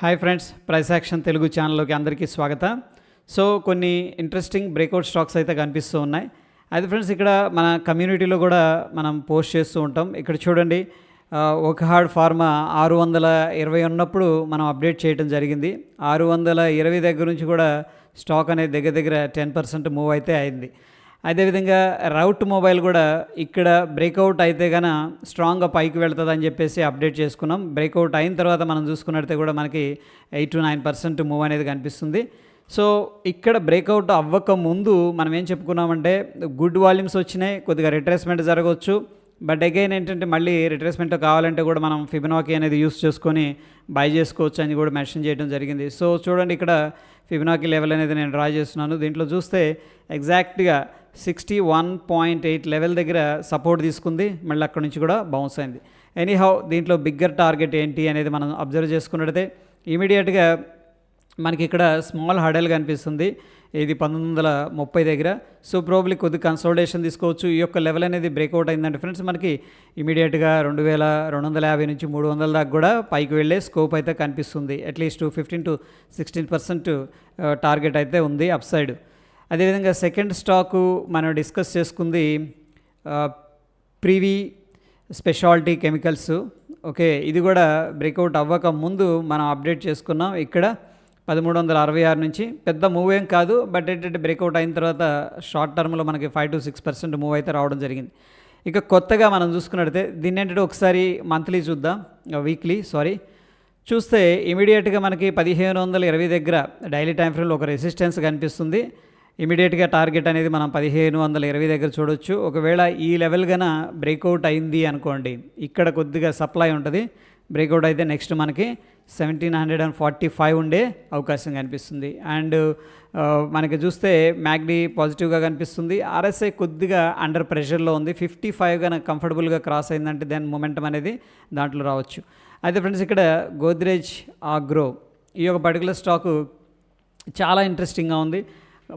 Hi friends price action Telugu ఛానల్లోకి అందరికీ స్వాగతం. సో కొన్ని ఇంట్రెస్టింగ్ బ్రేక్అవుట్ స్టాక్స్ అయితే కనిపిస్తూ ఉన్నాయి. అయితే ఫ్రెండ్స్ ఇక్కడ మన కమ్యూనిటీలో కూడా మనం పోస్ట్ చేస్తూ ఉంటాం. ఇక్కడ చూడండి ఒక హార్డ్ ఫార్మా ఆరు వందల ఇరవై ఉన్నప్పుడు మనం అప్డేట్ చేయడం జరిగింది. ఆరు వందల ఇరవై దగ్గర నుంచి కూడా స్టాక్ అనేది దగ్గర దగ్గర టెన్ పర్సెంట్ మూవ్ అయితే అయింది. అదేవిధంగా రౌట్ మొబైల్ కూడా ఇక్కడ బ్రేక్అవుట్ అయితే గన స్ట్రాంగ్గా పైకి వెళ్తుంది అని చెప్పేసి అప్డేట్ చేసుకున్నాం. బ్రేక్అవుట్ అయిన తర్వాత మనం చూసుకున్నట్టే కూడా మనకి eight to nine percent move అనేది కనిపిస్తుంది. సో ఇక్కడ బ్రేక్అవుట్ అవ్వక ముందు మనం ఏం చెప్పుకున్నామంటే గుడ్ వాల్యూమ్స్ వచ్చినాయి కొద్దిగా రిట్రేస్మెంట్ జరగవచ్చు. బట్ అగైన్ ఏంటంటే మళ్ళీ రిట్రేస్మెంట్ కావాలంటే కూడా మనం ఫిబినాకి అనేది యూస్ చేసుకొని బై చేసుకోవచ్చు అని కూడా మెన్షన్ చేయడం జరిగింది. సో చూడండి ఇక్కడ ఫిబినాకి లెవెల్ అనేది నేను డ్రా చేస్తున్నాను. దీంట్లో చూస్తే ఎగ్జాక్ట్గా sixty one point eight level దగ్గర సపోర్ట్ తీసుకుంది. మళ్ళీ అక్కడి నుంచి కూడా బౌన్స్ అయింది. ఎనీహౌ దీంట్లో బిగ్గర్ టార్గెట్ ఏంటి అనేది మనం అబ్జర్వ్ చేసుకున్నట్టయితే ఇమీడియట్గా మనకి ఇక్కడ స్మాల్ హడల్ కనిపిస్తుంది. ఇది పంతొమ్మిది వందల ముప్పై దగ్గర. సో ప్రోబ్లీ కొద్ది కన్సల్టేషన్ తీసుకోవచ్చు. ఈ యొక్క లెవెల్ అనేది బ్రేక్అవుట్ అయిందంటే ఫ్రెండ్స్ మనకి ఇమీడియట్గా రెండు వేల రెండు వందల యాభై నుంచి మూడు వందల దాకా కూడా పైకి వెళ్ళే స్కోప్ అయితే కనిపిస్తుంది. At least fifteen to sixteen percent target అయితే ఉంది అప్ సైడ్ అదేవిధంగా సెకండ్ స్టాకు మనం డిస్కస్ చేసుకుంది ప్రీవీ స్పెషాలిటీ కెమికల్స్. ఓకే ఇది కూడా బ్రేక్అవుట్ అవ్వక ముందు మనం అప్డేట్ చేసుకున్నాం. ఇక్కడ పదమూడు వందల అరవై ఆరు నుంచి పెద్ద మూవ్ ఏం కాదు బట్ ఏంటంటే బ్రేక్అవుట్ అయిన తర్వాత షార్ట్ టర్మ్లో మనకి five to six percent move అయితే రావడం జరిగింది. ఇక కొత్తగా మనం చూసుకున్నట్టయితే దీన్ని ఏంటంటే ఒకసారి మంత్లీ చూద్దాం వీక్లీ సారీ. చూస్తే ఇమీడియట్గా మనకి పదిహేను వందల ఇరవై దగ్గర డైలీ టైం ఫ్రేమ్లో ఒక రెసిస్టెన్స్ కనిపిస్తుంది. ఇమీడియట్గా టార్గెట్ అనేది మనం పదిహేను వందల ఇరవై దగ్గర చూడొచ్చు. ఒకవేళ ఈ లెవెల్ గన బ్రేక్అవుట్ అయింది అనుకోండి ఇక్కడ కొద్దిగా సప్లై ఉంటుంది. బ్రేక్అవుట్ అయితే నెక్స్ట్ మనకి seventeen hundred and forty five ఉండే అవకాశం కనిపిస్తుంది. అండ్ మనకి చూస్తే మ్యాగ్డీ పాజిటివ్గా కనిపిస్తుంది. ఆర్ఎస్ఐ కొద్దిగా అండర్ ప్రెషర్లో ఉంది. ఫిఫ్టీ ఫైవ్ కనుక కంఫర్టబుల్గా క్రాస్ అయిందంటే దెన్ మొమెంటం అనేది దాంట్లో రావచ్చు. అయితే ఫ్రెండ్స్ ఇక్కడ గోద్రేజ్ ఆగ్రో ఈ యొక్క పర్టికులర్ స్టాకు చాలా ఇంట్రెస్టింగ్గా ఉంది.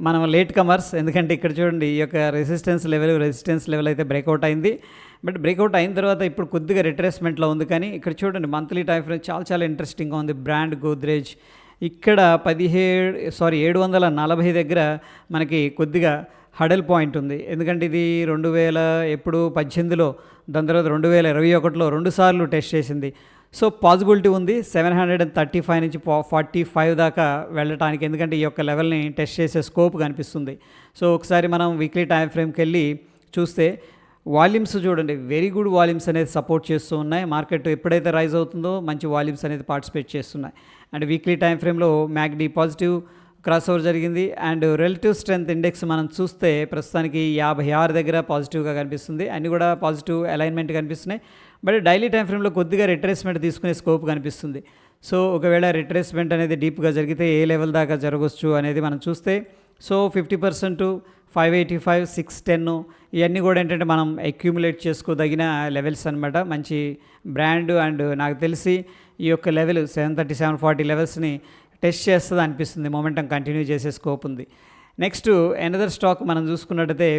మనం లేట్ కమర్స్ ఎందుకంటే ఇక్కడ చూడండి ఈ యొక్క రెసిస్టెన్స్ లెవెల్ రెసిస్టెన్స్ లెవెల్ అయితే బ్రేక్అవుట్ అయింది. బట్ బ్రేక్అవుట్ అయిన తర్వాత ఇప్పుడు కొద్దిగా రిట్రేస్మెంట్లో ఉంది కానీ ఇక్కడ చూడండి మంత్లీ టైం ఫ్రేమ్ చాలా చాలా ఇంట్రెస్టింగ్గా ఉంది. బ్రాండ్ గోద్రేజ్ ఇక్కడ పదిహేడు సారీ ఏడు వందల నలభై దగ్గర మనకి కొద్దిగా హడల్ పాయింట్ ఉంది. ఎందుకంటే ఇది రెండు వేల ఎప్పుడు పద్దెనిమిదిలో దాని తర్వాత రెండు వేల ఇరవై ఒకటిలో రెండు సార్లు టెస్ట్ చేసింది. సో పాజిబిలిటీ ఉంది. Seven hundred and thirty five నుంచి ఫార్టీ ఫైవ్ దాకా వెళ్ళటానికి ఎందుకంటే ఈ యొక్క లెవెల్ని టెస్ట్ చేసే స్కోప్ కనిపిస్తుంది. సో ఒకసారి మనం వీక్లీ టైం ఫ్రేమ్కి వెళ్ళి చూస్తే వాల్యూమ్స్ చూడండి. వెరీ గుడ్ వాల్యూమ్స్ అనేది సపోర్ట్ చేస్తూ ఉన్నాయి. మార్కెట్ ఎప్పుడైతే రైజ్ అవుతుందో మంచి వాల్యూమ్స్ అనేది పార్టిసిపేట్ చేస్తున్నాయి. అండ్ వీక్లీ టైం ఫ్రేమ్లో మ్యాగ్డీ పాజిటివ్ క్రాస్ ఓవర్ జరిగింది. అండ్ రిలేటివ్ స్ట్రెంత్ ఇండెక్స్ మనం చూస్తే ప్రస్తుతానికి యాభై ఆరు దగ్గర పాజిటివ్గా కనిపిస్తుంది. అన్ని కూడా పాజిటివ్ అలైన్మెంట్ కనిపిస్తున్నాయి. బట్ డైలీ టైం ఫ్రేమ్లో కొద్దిగా రిట్రేస్మెంట్ తీసుకునే స్కోప్ కనిపిస్తుంది. సో ఒకవేళ రిట్రేస్మెంట్ అనేది డీప్గా జరిగితే ఏ లెవెల్ దాకా జరగవచ్చు అనేది మనం చూస్తే so fifty percent five eighty five six ten ఇవన్నీ కూడా ఏంటంటే మనం అక్యూములేట్ చేసుకోదగిన లెవెల్స్ అనమాట మంచి బ్రాండ్ అండ్ నాకు తెలిసి ఈ యొక్క level seven thirty seven forty లెవెల్స్ని టెస్ట్ చేస్తుంది అనిపిస్తుంది. మొమెంటం కంటిన్యూ చేసే స్కోప్ ఉంది. నెక్స్ట్ ఎనదర్ స్టాక్ మనం చూసుకున్నట్టయితే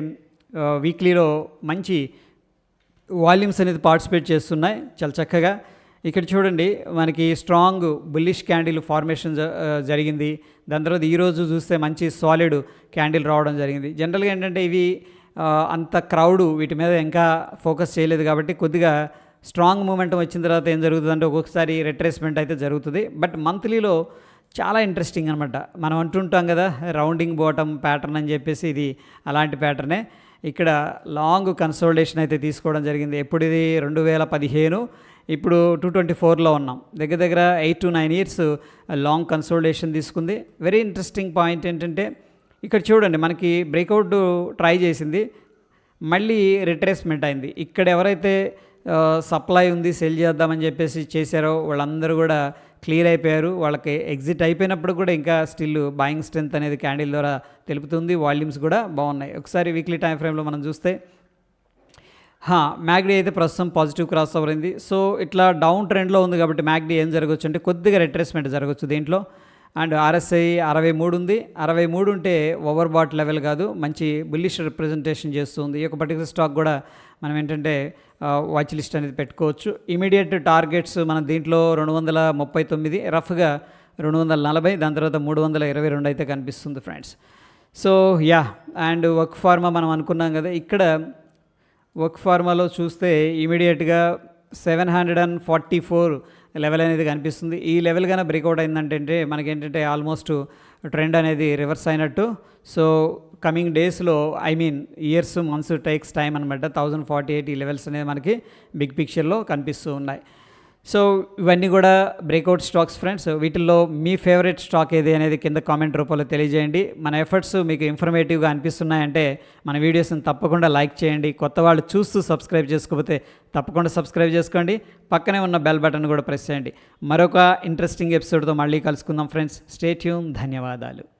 వీక్లీలో మంచి వాల్యూమ్స్ అనేది పార్టిసిపేట్ చేస్తున్నాయి. చాలా చక్కగా. ఇక్కడ చూడండి మనకి స్ట్రాంగ్ బుల్లిష్ క్యాండిల్ ఫార్మేషన్ జ- జరిగింది. దాని తర్వాత ఈరోజు చూస్తే మంచి సాలిడ్ క్యాండిల్ రావడం జరిగింది. జనరల్గా ఏంటంటే ఇవి అంత క్రౌడ్ వీటి మీద ఇంకా ఫోకస్ చేయలేదు కాబట్టి కొద్దిగా స్ట్రాంగ్ మూమెంట్ వచ్చిన తర్వాత ఏం జరుగుతుందంటే ఒక్కొక్కసారి రిట్రేస్మెంట్ అయితే జరుగుతుంది. బట్ మంత్లీలో చాలా ఇంట్రెస్టింగ్ అనమాట మనం అంటుంటాం కదా రౌండింగ్ బోటం ప్యాటర్న్ అని చెప్పేసి ఇది అలాంటి ప్యాటర్నే ఇక్కడ లాంగ్ కన్సోల్టేషన్ అయితే తీసుకోవడం జరిగింది. ఎప్పుడు ఇది? రెండు వేల పదిహేను. ఇప్పుడు టూ ట్వంటీ ఫోర్లో ఉన్నాం. దగ్గర దగ్గర eight to nine years long consultation తీసుకుంది. వెరీ ఇంట్రెస్టింగ్ పాయింట్ ఏంటంటే ఇక్కడ చూడండి మనకి బ్రేక్అవుట్ ట్రై చేసింది. మళ్ళీ రిట్రేస్మెంట్ అయింది. ఇక్కడ ఎవరైతే సప్లై ఉంది సెల్ చేద్దామని చెప్పేసి చేశారో వాళ్ళందరూ కూడా క్లియర్ అయిపోయారు. వాళ్ళకి ఎగ్జిట్ అయిపోయినప్పుడు కూడా ఇంకా స్టిల్ బాయింగ్ స్ట్రెంత్ అనేది క్యాండిల్ ద్వారా తెలుపుతుంది. వాల్యూమ్స్ కూడా బాగున్నాయి. ఒకసారి వీక్లీ టైం ఫ్రేమ్లో మనం చూస్తే హా, మ్యాగ్డీ అయితే ప్రస్తుతం పాజిటివ్ క్రాస్ ఓవర్ అయింది. సో ఇట్లా డౌన్ ట్రెండ్లో ఉంది కాబట్టి మ్యాగ్డీ ఏం జరగచ్చు అంటే కొద్దిగా రిట్రేస్మెంట్ జరగచ్చు దీంట్లో. అండ్ ఆర్ఎస్ఐ అరవై మూడు ఉంది. అరవై మూడు ఉంటే ఓవర్ బాట్ లెవెల్ కాదు. మంచి బుల్లిష్ రిప్రజెంటేషన్ చేస్తుంది. ఈ యొక్క పర్టికులర్ స్టాక్ కూడా మనం ఏంటంటే వాచ్ లిస్ట్ అనేది పెట్టుకోవచ్చు. ఇమీడియట్ టార్గెట్స్ మన దీంట్లో రెండు వందల ముప్పై తొమ్మిది రఫ్గా రెండు వందల నలభై దాని తర్వాత మూడు వందల ఇరవై రెండు అయితే కనిపిస్తుంది friends. So yeah and work pharma మనం అనుకున్నాం కదా ఇక్కడ వర్క్ ఫార్మాలో చూస్తే ఇమీడియట్గా seven hundred and forty four level అనేది కనిపిస్తుంది. ఈ లెవెల్ కన్నా బ్రేక్అవుట్ అయిందంటే మనకేంటంటే ఆల్మోస్ట్ ట్రెండ్ అనేది రివర్స్ అయినట్టు. సో కమింగ్ డేస్లో I mean years months takes time అనమాట థౌజండ్ ఫార్టీ ఎయిట్ ఈ లెవెల్స్ అనేది మనకి బిగ్ పిక్చర్లో కనిపిస్తూ ఉన్నాయి. సో ఇవన్నీ కూడా బ్రేక్అవుట్ స్టాక్స్ ఫ్రెండ్స్ వీటిల్లో మీ ఫేవరెట్ స్టాక్ ఏది అనేది కింద కామెంట్ రూపంలో తెలియజేయండి. మన ఎఫర్ట్స్ మీకు ఇన్ఫర్మేటివ్గా అనిపిస్తున్నాయంటే మన వీడియోస్ని తప్పకుండా లైక్ చేయండి. కొత్త వాళ్ళు చూస్తూ సబ్స్క్రైబ్ చేసుకోకపోతే తప్పకుండా సబ్స్క్రైబ్ చేసుకోండి. పక్కనే ఉన్న బెల్ బటన్ కూడా ప్రెస్ చేయండి. మరొక ఇంట్రెస్టింగ్ ఎపిసోడ్తో మళ్ళీ కలుసుకుందాం ఫ్రెండ్స్ స్టేట్యూన్ ధన్యవాదాలు.